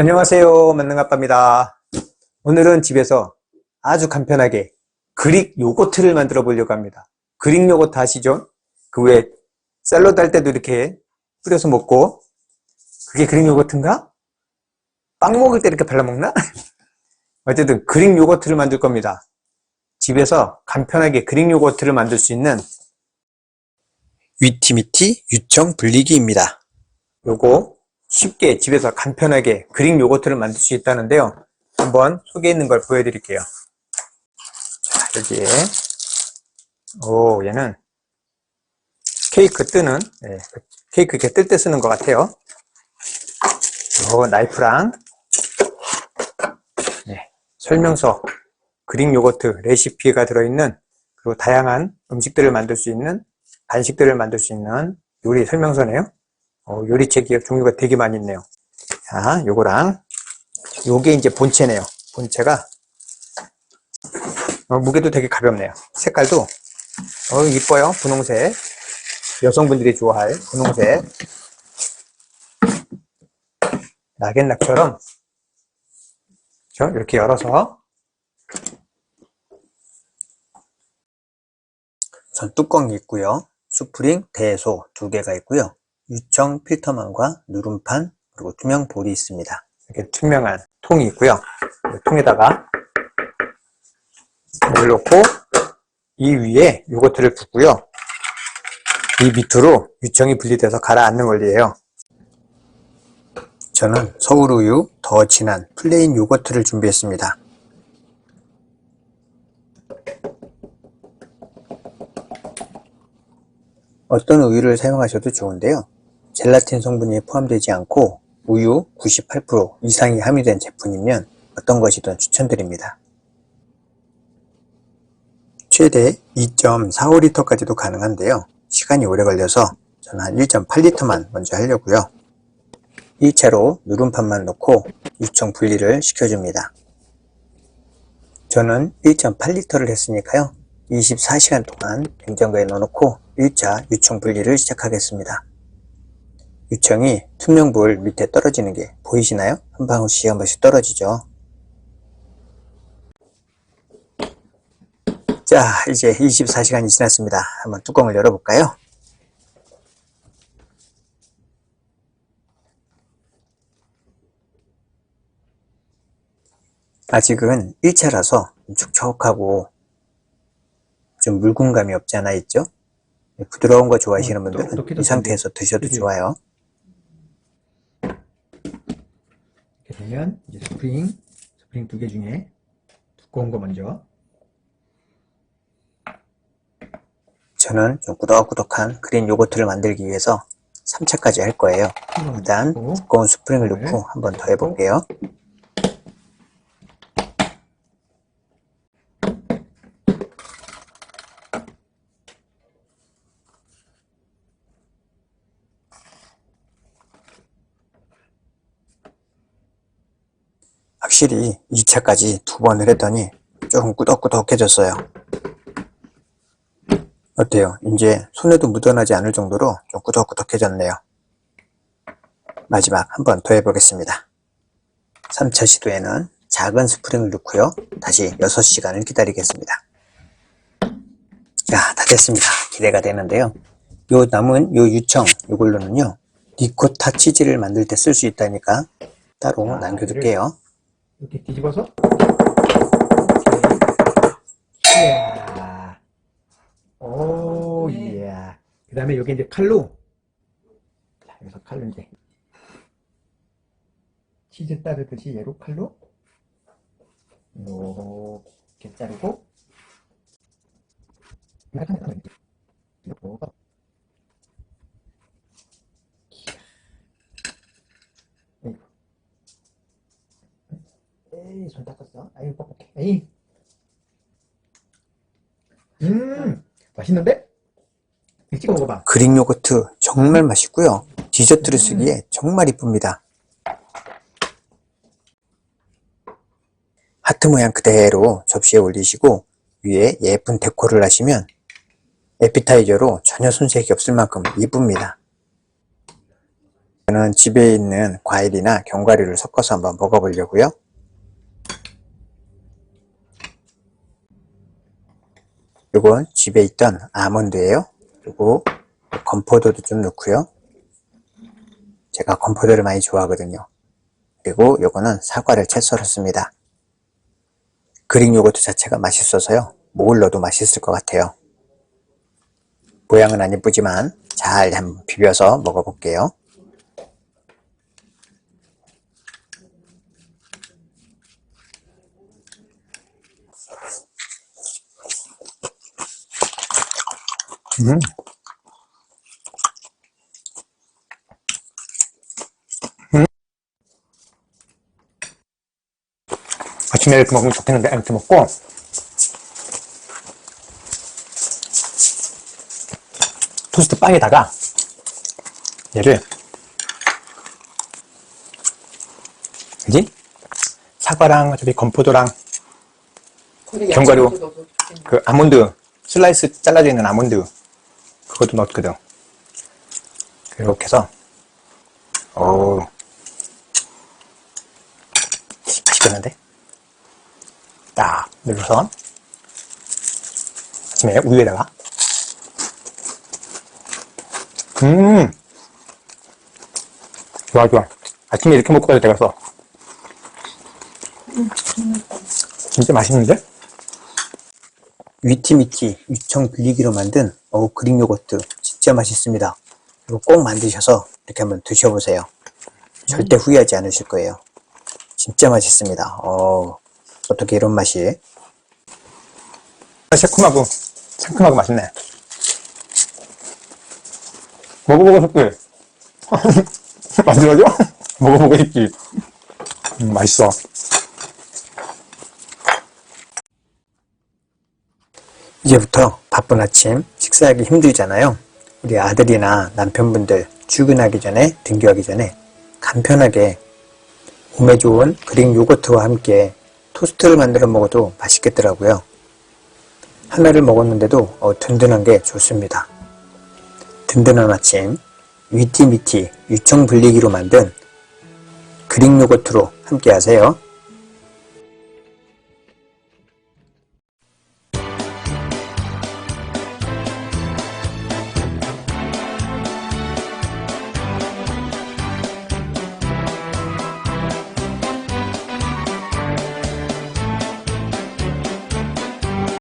안녕하세요. 만능아빠입니다. 오늘은 집에서 아주 간편하게 그릭 요거트를 만들어 보려고 합니다. 그릭 요거트 아시죠? 그 외에 샐러드 할 때도 이렇게 뿌려서 먹고 그게 그릭 요거트인가? 빵 먹을 때 이렇게 발라 먹나? 어쨌든 그릭 요거트를 만들 겁니다. 집에서 간편하게 그릭 요거트를 만들 수 있는 위티미티 유청 분리기입니다. 요거 쉽게 집에서 간편하게 그릭 요거트를 만들 수 있다는데요. 한번 속에 있는 걸 보여드릴게요. 자, 여기에 오 얘는 케이크 뜨는 네, 케이크 이렇게 뜰 때 쓰는 것 같아요. 요 나이프랑 네, 설명서 그릭 요거트 레시피가 들어있는 그리고 다양한 음식들을 만들 수 있는 간식들을 만들 수 있는 요리 설명서네요. 어, 요리책이 종류가 되게 많이 있네요. 자, 요거랑 요게 이제 본체네요. 본체가 어, 무게도 되게 가볍네요. 색깔도 어, 이뻐요. 분홍색. 여성분들이 좋아할 분홍색. 낙앤낙처럼 저 이렇게 열어서 전 뚜껑이 있고요. 수프링, 대소 두 개가 있고요. 유청 필터망과 누름판 그리고 투명 볼이 있습니다. 이렇게 투명한 통이 있고요. 이 통에다가 물 넣고 이 위에 요거트를 붓고요. 이 밑으로 유청이 분리돼서 가라앉는 원리예요. 저는 서울우유 더 진한 플레인 요거트를 준비했습니다. 어떤 우유를 사용하셔도 좋은데요. 젤라틴 성분이 포함되지 않고 우유 98% 이상이 함유된 제품이면 어떤 것이든 추천드립니다. 최대 2.45리터까지도 가능한데요. 시간이 오래 걸려서 저는 한 1.8리터만 먼저 하려고요. 1차로 누름판만 넣고 유청 분리를 시켜줍니다. 저는 1.8리터를 했으니까요. 24시간 동안 냉장고에 넣어놓고 1차 유청 분리를 시작하겠습니다. 유청이 투명볼 밑에 떨어지는 게 보이시나요? 한 방울씩 한 번씩 떨어지죠. 자, 이제 24시간이 지났습니다. 한번 뚜껑을 열어볼까요? 아직은 1차라서 촉촉하고 좀 묽은감이 없지 않아 있죠? 부드러운 거 좋아하시는 어, 분들은 이 상태에서 드셔도 그치? 좋아요. 이렇게 되면 이제 스프링, 스프링 두 개 중에 두꺼운 거 먼저. 저는 좀 꾸덕꾸덕한 그린 요거트를 만들기 위해서 3차까지 할 거예요. 일단 두꺼운 스프링을 네. 넣고 한 번 더 해볼게요. 확실히 2차까지 두 번을 했더니 조금 꾸덕꾸덕해졌어요. 어때요? 이제 손에도 묻어나지 않을 정도로 좀 꾸덕꾸덕해졌네요. 마지막 한 번 더 해보겠습니다. 3차 시도에는 작은 스프링을 넣고요. 다시 6시간을 기다리겠습니다. 자, 다 됐습니다. 기대가 되는데요. 요 남은 요 유청, 요걸로는요. 리코타 치즈를 만들 때 쓸 수 있다니까 따로 아, 남겨둘게요. 이렇게 뒤집어서. 이렇게. 이야. 오, 이야. 그 다음에 여기 이제 칼로. 자, 여기서 칼로 이제. 치즈 따르듯이 얘로 칼로. 이렇게 자르고. 이렇게. 에이, 손 닦았어. 아유, 뻑뻑해. 에이. 음, 맛있는데? 찍어 먹어봐. 그릭 요거트 정말 맛있고요. 디저트를 쓰기에 정말 이쁩니다. 하트 모양 그대로 접시에 올리시고 위에 예쁜 데코를 하시면 에피타이저로 전혀 손색이 없을 만큼 이쁩니다. 저는 집에 있는 과일이나 견과류를 섞어서 한번 먹어보려고요. 요건 집에 있던 아몬드예요. 그리고 건포도도 좀 넣고요. 제가 건포도를 많이 좋아하거든요. 그리고 요거는 사과를 채 썰었습니다. 그릭 요거트 자체가 맛있어서요. 뭘 넣어도 맛있을 것 같아요. 모양은 안 예쁘지만 잘 한번 비벼서 먹어볼게요. 음. 음. 아침에 이렇게 먹으면 좋겠는데 이렇게 먹고 토스트 빵에다가 얘를 그지? 사과랑 저기 건포도랑 견과류. 그 아몬드 슬라이스 잘라져 있는 아몬드 그것도 넣거든. 이렇게 해서 오 맛있겠는데? 딱 눌러서. 아침에 우유에다가. 음. 좋아 좋아. 아침에 이렇게 먹고 가도 되겠어. 진짜 맛있는데? 위티미티 유청 빌리기로 만든 어우 그릭 요거트 진짜 맛있습니다. 이거 꼭 만드셔서 이렇게 한번 드셔보세요. 절대 후회하지 않으실 거예요. 진짜 맛있습니다. 어 어떻게 이런 맛이? 새콤하고 상큼하고 맛있네. 먹어보고 싶지? 만들어줘? 먹어보고 싶지? 음, 맛있어. 이제부터 바쁜 아침 식사하기 힘들잖아요. 우리 아들이나 남편분들 출근하기 전에 등교하기 전에 간편하게 몸에 좋은 그릭 요거트와 함께 토스트를 만들어 먹어도 맛있겠더라고요. 하나를 먹었는데도 어, 든든한 게 좋습니다. 든든한 아침 위티미티 유청 불리기로 만든 그릭 요거트로 함께 하세요.